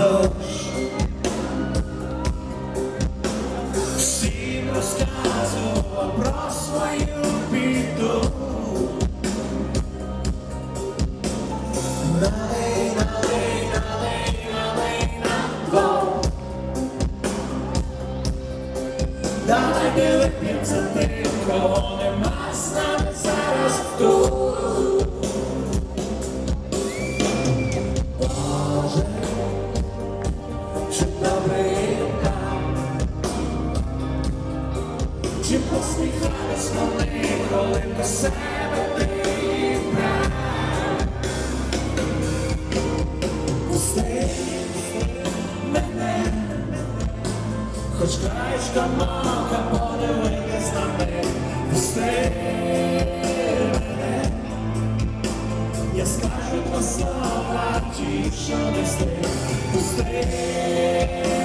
дощ всім розказував про свою біду. Налей, налей, налей, налей на двох. Давайте вип'ємо за тим, кого нема з нами зараз тут. Чи посміхались вони, коли до себе ти брав? Пусти мене, хоч краєчка мока подивитись на них. Пусти мене, я скажу два слова, ті, що не стих. Пусти мене,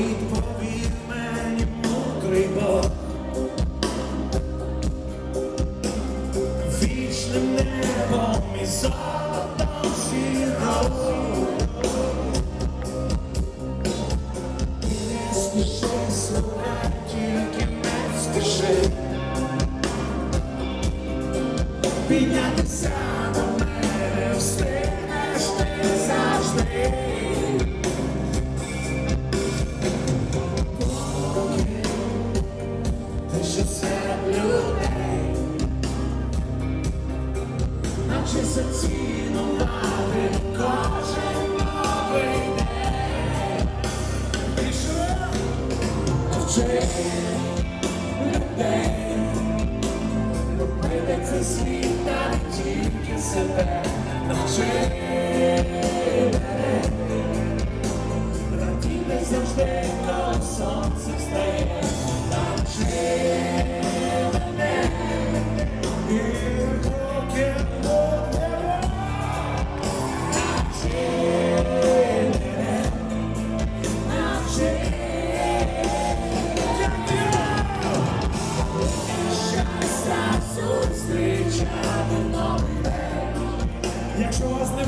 Відповів мені мудрий Вічним небом і слухай, тільки не спіши Піднятися до мене встигнеш людей, наче зацінувати кожен новий день. Вчи людей, любити цей світ, тільки себе, навчи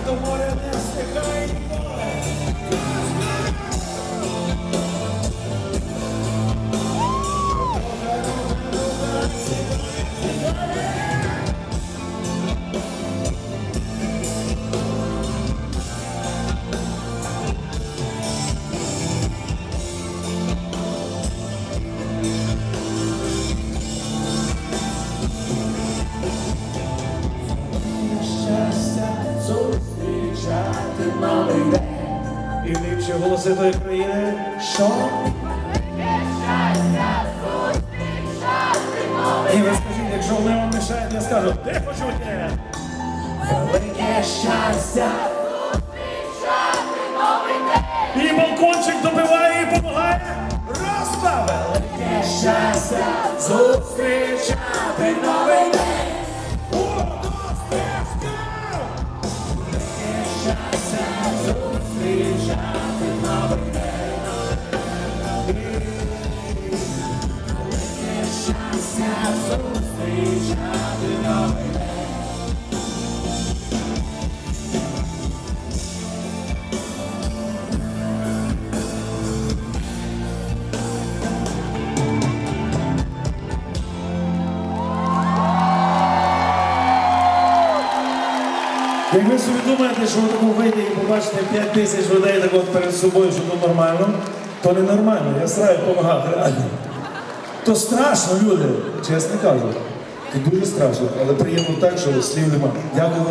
Нехай до моря не голоси тої країни, що? І ви скажіть, якщо вони вам мішають, я скажу, де почуття? Велике щастя. І балкончик добиває і допомагає. Розпа! Велике щастя зустрічати новий зустрічати. Як ви собі думаєте, що ви такому вийдете і побачите 5 тисяч людей так от перед собою, що то нормально, То ненормально, я сраю допомагати, реально. То страшно, люди, чесно кажу. То дуже страшно, але приємно так, що слів немає. Дякую.